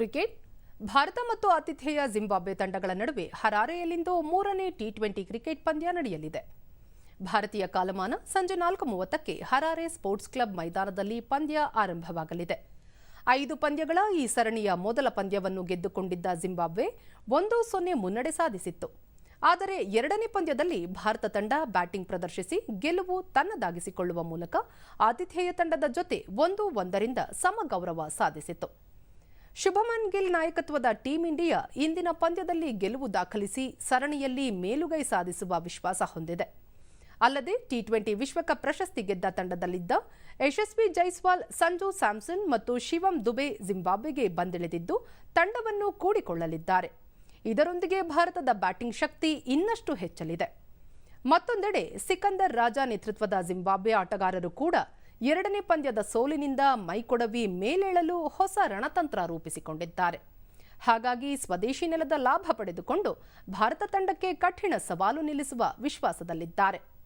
Cricket, Bharat ಮತ್ತು ಆತಿಥೇಯ Zimbabwe ತಂಡಗಳ ನಡುವೆ ಹರಾರೆಯಲ್ಲಿಂದು ಮೂರನೇ ಟಿ ಟ್ವೆಂಟಿ ಕ್ರಿಕೆಟ್ ಪಂದ್ಯ ನಡೆಯಲಿದೆ. ಭಾರತೀಯ ಕಾಲಮಾನ ಸಂಜೆ ನಾಲ್ಕು ಮೂವತ್ತಕ್ಕೆ ಹರಾರೆ ಸ್ಪೋರ್ಟ್ಸ್ ಕ್ಲಬ್ ಮೈದಾನದಲ್ಲಿ ಪಂದ್ಯ ಆರಂಭವಾಗಲಿದೆ. ಐದು ಪಂದ್ಯಗಳ ಈ ಸರಣಿಯ ಮೊದಲ ಪಂದ್ಯವನ್ನು ಗೆದ್ದುಕೊಂಡಿದ್ದ ಜಿಂಬಾಬ್ವೆ ಒಂದು ಸೊನ್ನೆ ಮುನ್ನಡೆ ಸಾಧಿಸಿತ್ತು. ಆದರೆ ಎರಡನೇ ಪಂದ್ಯದಲ್ಲಿ ಭಾರತ ತಂಡ ಬ್ಯಾಟಿಂಗ್ ಪ್ರದರ್ಶಿಸಿ ಗೆಲುವು ತನ್ನದಾಗಿಸಿಕೊಳ್ಳುವ ಮೂಲಕ ಆತಿಥೇಯ ತಂಡದ ಜೊತೆ ಒಂದು ಒಂದರಿಂದ ಸಮಗೌರವ ಸಾಧಿಸಿತು ಶುಭಮನ್ ಗಿಲ್ ನಾಯಕತ್ವದ ಟೀಂ ಇಂಡಿಯಾ ಇಂದಿನ ಪಂದ್ಯದಲ್ಲಿ ಗೆಲುವು ದಾಖಲಿಸಿ ಸರಣಿಯಲ್ಲಿ ಮೇಲುಗೈ ಸಾಧಿಸುವ ವಿಶ್ವಾಸ ಹೊಂದಿದೆ. ಅಲ್ಲದೆ ಟಿ ಟ್ವೆಂಟಿ ವಿಶ್ವಕಪ್ ಪ್ರಶಸ್ತಿ ಗೆದ್ದ ತಂಡದಲ್ಲಿದ್ದ ಯಶಸ್ವಿ ಜೈಸ್ವಾಲ್, ಸಂಜು ಸ್ಯಾಮ್ಸನ್ ಮತ್ತು ಶಿವಂ ದುಬೆ ಜಿಂಬಾಬ್ವೆಗೆ ಬಂದಿಳಿದಿದ್ದು ತಂಡವನ್ನು ಕೂಡಿಕೊಳ್ಳಲಿದ್ದಾರೆ. ಇದರೊಂದಿಗೆ ಭಾರತದ ಬ್ಯಾಟಿಂಗ್ ಶಕ್ತಿ ಇನ್ನಷ್ಟು ಹೆಚ್ಚಲಿದೆ. ಮತ್ತೊಂದೆಡೆ ಸಿಕಂದರ್ ರಾಜಾ ನೇತೃತ್ವದ ಜಿಂಬಾಬ್ವೆ ಆಟಗಾರರು ಕೂಡ ಎರಡನೇ ಪಂದ್ಯದ ಸೋಲಿನಿಂದ ಮೈಕೊಡವಿ ಮೇಲೇಳಲು ಹೊಸ ರಣತಂತ್ರ ರೂಪಿಸಿಕೊಂಡಿದ್ದಾರೆ. ಹಾಗಾಗಿ ಸ್ವದೇಶಿ ನೆಲದ ಲಾಭ ಪಡೆದುಕೊಂಡು ಭಾರತ ತಂಡಕ್ಕೆ ಕಠಿಣ ಸವಾಲು ನಿಲ್ಲಿಸುವ ವಿಶ್ವಾಸದಲ್ಲಿದ್ದಾರೆ.